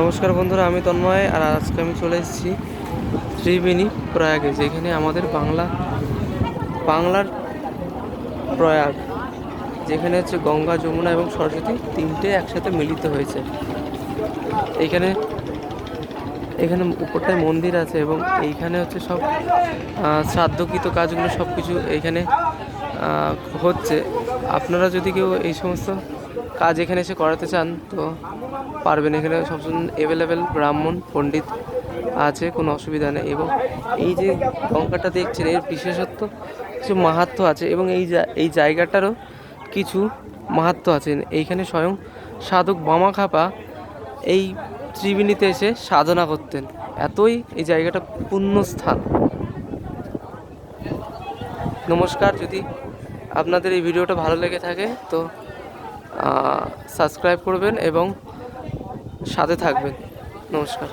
নমস্কার বন্ধুরা, আমি তন্ময় আর আজকে আমি চলে এসেছি ত্রিবেণী প্রয়াগে, যেখানে আমাদের বাংলা, বাংলার প্রয়াগ, যেখানে হচ্ছে গঙ্গা, যমুনা এবং সরস্বতী তিনটে একসাথে মিলিত হয়েছে। এইখানে এখানে উপরটায় মন্দির আছে এবং এইখানে হচ্ছে সব শ্রাদ্ধকৃত কাজগুলো সব কিছু এইখানে হচ্ছে। আপনারা যদি কেউ এই সমস্ত কাজ এখানে এসে করাতে চান, তো পারবেন এখানে সবসময় অ্যাভেলেবেল ব্রাহ্মণ, পণ্ডিত আছে, কোনো অসুবিধা নেই। এবং এই যে গঙ্গাটা দেখছেন, এর বিশেষত্ব, কিছু মাহাত্ম্য আছে এবং এই এই জায়গাটারও কিছু মাহাত্ম্য আছে। এইখানে স্বয়ং সাধক বামা খাপা এই ত্রিবেণীতে এসে সাধনা করতেন। এতই এই জায়গাটা পুণ্যস্থান। নমস্কার, যদি আপনাদের এই ভিডিওটা ভালো লেগে থাকে, তো সাবস্ক্রাইব করবেন এবং সাথে থাকবেন। নমস্কার।